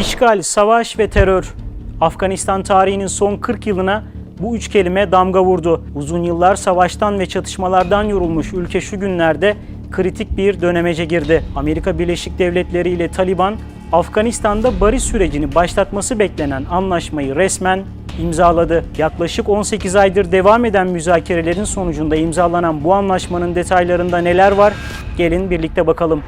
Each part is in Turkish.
İşgal, savaş ve terör. Afganistan tarihinin son 40 yılına bu üç kelime damga vurdu. Uzun yıllar savaştan ve çatışmalardan yorulmuş ülke şu günlerde kritik bir dönemece girdi. Amerika Birleşik Devletleri ile Taliban, Afganistan'da barış sürecini başlatması beklenen anlaşmayı resmen imzaladı. Yaklaşık 18 aydır devam eden müzakerelerin sonucunda imzalanan bu anlaşmanın detaylarında neler var? Gelin birlikte bakalım.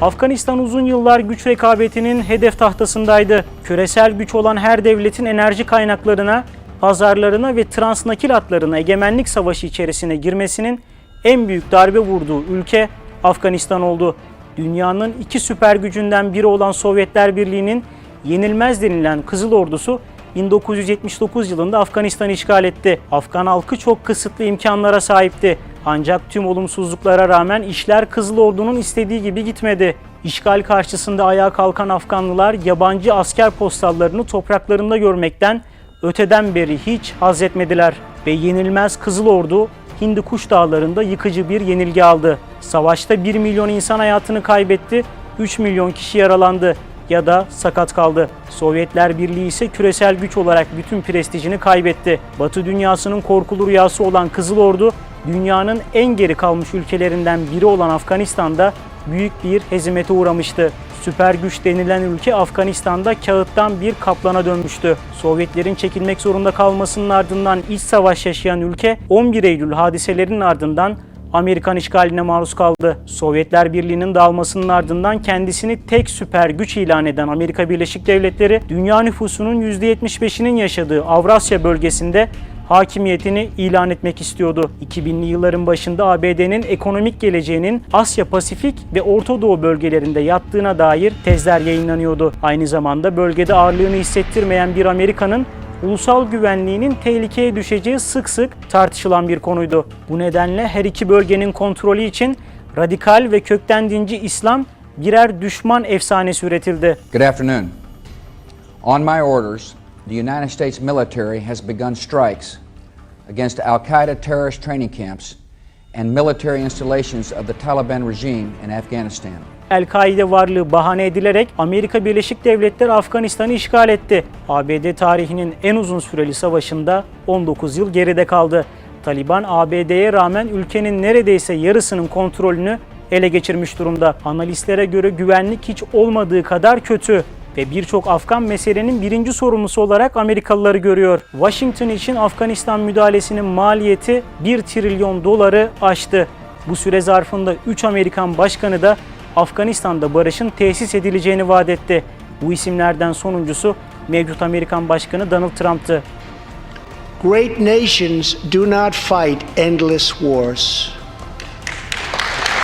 Afganistan uzun yıllar güç rekabetinin hedef tahtasındaydı. Küresel güç olan her devletin enerji kaynaklarına, pazarlarına ve transnakil hatlarına egemenlik savaşı içerisine girmesinin en büyük darbe vurduğu ülke Afganistan oldu. Dünyanın iki süper gücünden biri olan Sovyetler Birliği'nin yenilmez denilen Kızıl Ordusu 1979 yılında Afganistan'ı işgal etti. Afgan halkı çok kısıtlı imkanlara sahipti. Ancak tüm olumsuzluklara rağmen işler Kızıl Ordu'nun istediği gibi gitmedi. İşgal karşısında ayağa kalkan Afganlılar yabancı asker postallarını topraklarında görmekten öteden beri hiç haz etmediler. Ve yenilmez Kızıl Ordu Hindi Kuş Dağları'nda yıkıcı bir yenilgi aldı. Savaşta 1 milyon insan hayatını kaybetti, 3 milyon kişi yaralandı ya da sakat kaldı. Sovyetler Birliği ise küresel güç olarak bütün prestijini kaybetti. Batı dünyasının korkulu rüyası olan Kızıl Ordu, dünyanın en geri kalmış ülkelerinden biri olan Afganistan'da büyük bir hezimete uğramıştı. Süper güç denilen ülke Afganistan'da kağıttan bir kaplana dönmüştü. Sovyetlerin çekilmek zorunda kalmasının ardından iç savaş yaşayan ülke 11 Eylül hadiselerinin ardından Amerikan işgaline maruz kaldı. Sovyetler Birliği'nin dağılmasının ardından kendisini tek süper güç ilan eden Amerika Birleşik Devletleri, dünya nüfusunun %75'inin yaşadığı Avrasya bölgesinde hakimiyetini ilan etmek istiyordu. 2000'li yılların başında ABD'nin ekonomik geleceğinin Asya Pasifik ve Orta Doğu bölgelerinde yattığına dair tezler yayınlanıyordu. Aynı zamanda bölgede ağırlığını hissettirmeyen bir Amerika'nın ulusal güvenliğinin tehlikeye düşeceği sık sık tartışılan bir konuydu. Bu nedenle her iki bölgenin kontrolü için radikal ve kökten dinci İslam birer düşman efsanesi üretildi. Good afternoon. On my orders, the United States military has begun strikes against Al Qaeda terrorist training camps and military installations of the Taliban regime in Afghanistan. El-Kaide varlığı bahane edilerek Amerika Birleşik Devletleri Afganistan'ı işgal etti. ABD tarihinin en uzun süreli savaşında 19 yıl geride kaldı. Taliban ABD'ye rağmen ülkenin neredeyse yarısının kontrolünü ele geçirmiş durumda. Analistlere göre güvenlik hiç olmadığı kadar kötü ve birçok Afgan meselenin birinci sorumlusu olarak Amerikalıları görüyor. Washington için Afganistan müdahalesinin maliyeti 1 trilyon doları aştı. Bu süre zarfında 3 Amerikan başkanı da Afganistan'da barışın tesis edileceğini vaat etti. Bu isimlerden sonuncusu mevcut Amerikan Başkanı Donald Trump'tı. Great nations do not fight endless wars.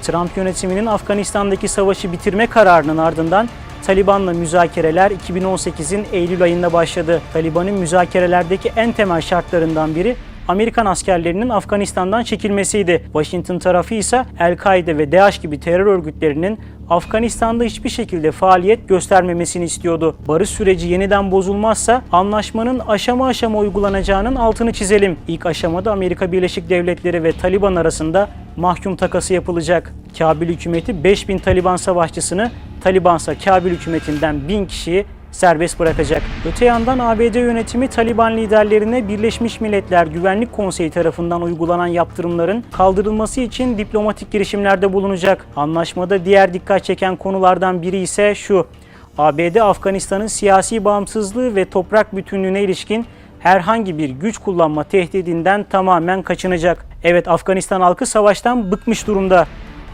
Trump yönetiminin Afganistan'daki savaşı bitirme kararının ardından Taliban'la müzakereler 2018'in Eylül ayında başladı. Taliban'ın müzakerelerdeki en temel şartlarından biri Amerikan askerlerinin Afganistan'dan çekilmesiydi. Washington tarafı ise El-Kaide ve DAEŞ gibi terör örgütlerinin Afganistan'da hiçbir şekilde faaliyet göstermemesini istiyordu. Barış süreci yeniden bozulmazsa anlaşmanın aşama aşama uygulanacağının altını çizelim. İlk aşamada Amerika Birleşik Devletleri ve Taliban arasında mahkum takası yapılacak. Kabil hükümeti 5000 Taliban savaşçısını, Talibansa Kabil hükümetinden 1000 kişiyi serbest bırakacak. Öte yandan ABD yönetimi Taliban liderlerine Birleşmiş Milletler Güvenlik Konseyi tarafından uygulanan yaptırımların kaldırılması için diplomatik girişimlerde bulunacak. Anlaşmada diğer dikkat çeken konulardan biri ise şu. ABD Afganistan'ın siyasi bağımsızlığı ve toprak bütünlüğüne ilişkin herhangi bir güç kullanma tehdidinden tamamen kaçınacak. Evet Afganistan halkı savaştan bıkmış durumda.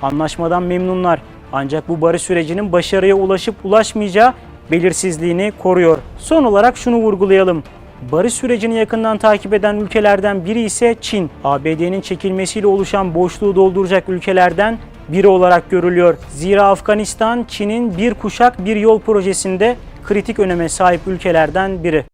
Anlaşmadan memnunlar. Ancak bu barış sürecinin başarıya ulaşıp ulaşmayacağı belirsizliğini koruyor. Son olarak şunu vurgulayalım. Barış sürecini yakından takip eden ülkelerden biri ise Çin. ABD'nin çekilmesiyle oluşan boşluğu dolduracak ülkelerden biri olarak görülüyor. Zira Afganistan, Çin'in bir kuşak bir yol projesinde kritik öneme sahip ülkelerden biri.